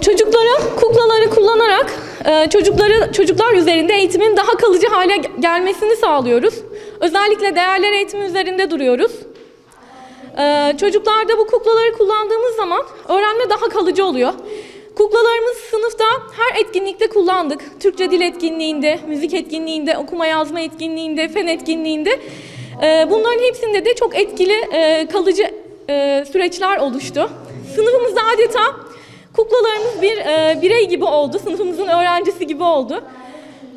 Çocuklara kuklaları kullanarak e, çocukları çocuklar üzerinde eğitimin daha kalıcı hale gelmesini sağlıyoruz. Özellikle değerler eğitimi üzerinde duruyoruz. E, çocuklarda bu kuklaları kullandığımız zaman öğrenme daha kalıcı oluyor. Kuklalarımız sınıfta her etkinlikte kullandık. Türkçe dil etkinliğinde, müzik etkinliğinde, okuma yazma etkinliğinde, fen etkinliğinde. E, bunların hepsinde de çok etkili, kalıcı e, süreçler oluştu. Sınıfımızda adeta kuklalarımız bir e, birey gibi oldu, sınıfımızın öğrencisi gibi oldu.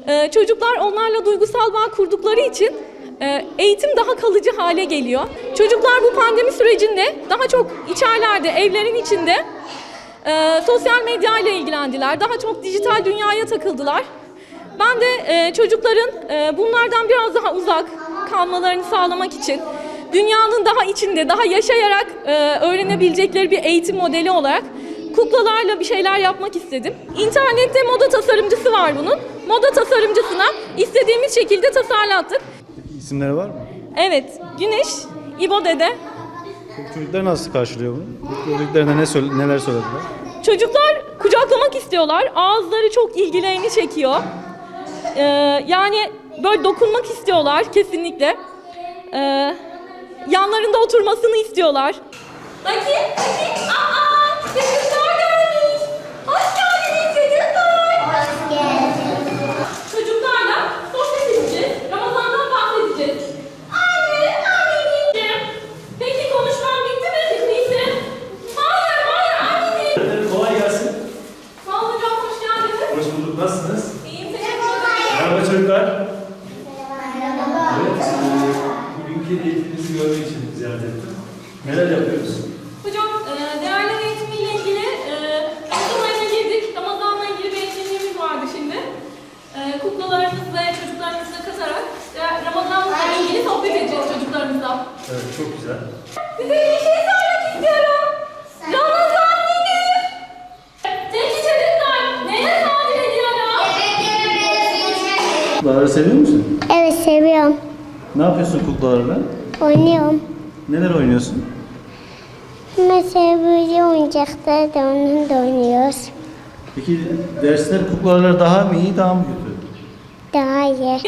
E, çocuklar onlarla duygusal bağ kurdukları için e, eğitim daha kalıcı hale geliyor. Çocuklar bu pandemi sürecinde daha çok içerlerde, evlerin içinde e, sosyal medya ile ilgilendiler. Daha çok dijital dünyaya takıldılar. Ben de e, çocukların e, bunlardan biraz daha uzak kalmalarını sağlamak için dünyanın daha içinde, daha yaşayarak e, öğrenebilecekleri bir eğitim modeli olarak kuklalarla bir şeyler yapmak istedim. İnternette moda tasarımcısı var bunun. Moda tasarımcısına istediğimiz şekilde tasarlattık. İsimleri var mı? Evet, Güneş, İbo Dede. Çocuklar nasıl karşılıyor bunu? Bu Gördüklerinde ne söyle, neler söylediler? Çocuklar kucaklamak istiyorlar. Ağızları çok ilgilerini çekiyor. Ee, yani böyle dokunmak istiyorlar kesinlikle. Ee, yanlarında oturmasını istiyorlar. Baki, Baki, aa, çocuklar gelmiş. Hoş geldiniz çocuklar. Çocuklarla sohbet edeceğiz. Ramazan'dan bahsedeceğiz. Anne, anneciğim. Peki konuşman bitti mi Fikrisi? Hayır, hayır anneciğim. Kolay gelsin. Sağ olun hocam, hoş geldiniz. Hoş bulduk. Nasılsınız? İyiyim, teşekkür ederim. Merhaba çocuklar. Evet, e, bugünkü görmek için ziyaret ettim. Neler yapıyoruz? Hocam, e, değerler eğitimiyle ilgili e, Ramazan ayına girdik. Ramazan'la ilgili bir etkinliğimiz vardı şimdi. E, kuklalarımız ve çocuklarımızla katarak işte Ramazan'la ilgili sohbet edeceğiz çocuklarımızla. Evet, çok güzel. Size bir şey söylemek istiyorum. Ramazan nedir? Peki çocuklar, neye tabir ediyorum? Kuklaları seviyor musun? Evet seviyorum. Ne yapıyorsun kuklalarla? Oynuyorum. Neler oynuyorsun? Mesela böyle oyuncaklar da onunla da oynuyoruz. Peki dersler kuklalarla daha mı iyi, daha mı kötü? Daha iyi.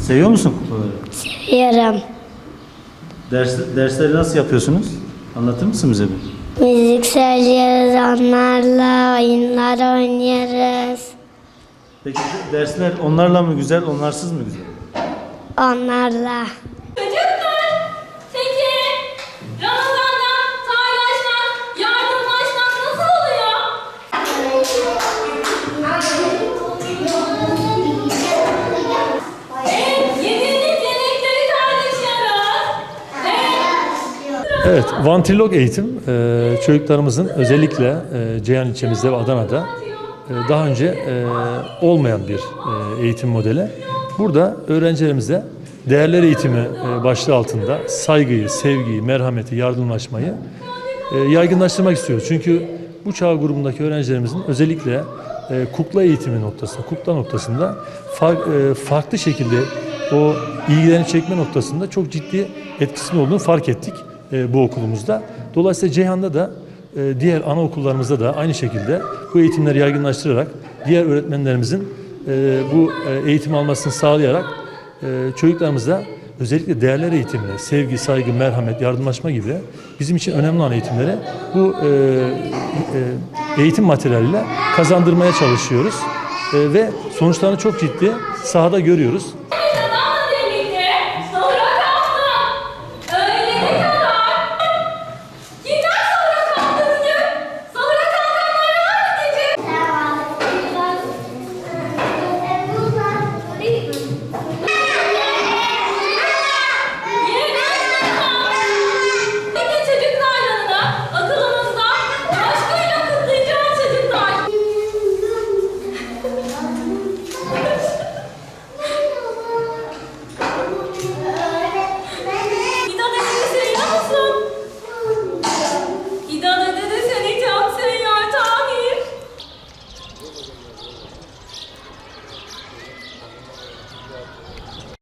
Seviyor musun kuklaları? Seviyorum. Ders, dersleri nasıl yapıyorsunuz? Anlatır mısın bize bir? Müzik söylüyoruz onlarla, oyunlar oynuyoruz. Peki dersler onlarla mı güzel, onlarsız mı güzel? Onlarla. Çocuklar, peki Ramazan'da paylaşmak, yardımlaşmak nasıl oluyor? Evet, yediğiniz yemekleri paylaşıyoruz. Evet. Evet, vantrilog eğitim e, çocuklarımızın özellikle e, Ceyhan ilçemizde ve Adana'da daha önce e, olmayan bir e, eğitim modeli. Burada öğrencilerimize değerler eğitimi e, başlığı altında saygıyı, sevgiyi, merhameti, yardımlaşmayı e, yaygınlaştırmak istiyoruz. Çünkü bu çağ grubundaki öğrencilerimizin özellikle e, kukla eğitimi noktasında, kukla noktasında far- e, farklı şekilde o ilgilerini çekme noktasında çok ciddi etkisinin olduğunu fark ettik e, bu okulumuzda. Dolayısıyla Ceyhan'da da e, diğer anaokullarımızda da aynı şekilde bu eğitimleri yaygınlaştırarak diğer öğretmenlerimizin e, bu e, eğitim almasını sağlayarak e, çocuklarımıza özellikle değerler eğitimine, sevgi, saygı, merhamet, yardımlaşma gibi bizim için önemli olan eğitimleri bu e, e, eğitim materyaliyle kazandırmaya çalışıyoruz. E, ve sonuçlarını çok ciddi sahada görüyoruz.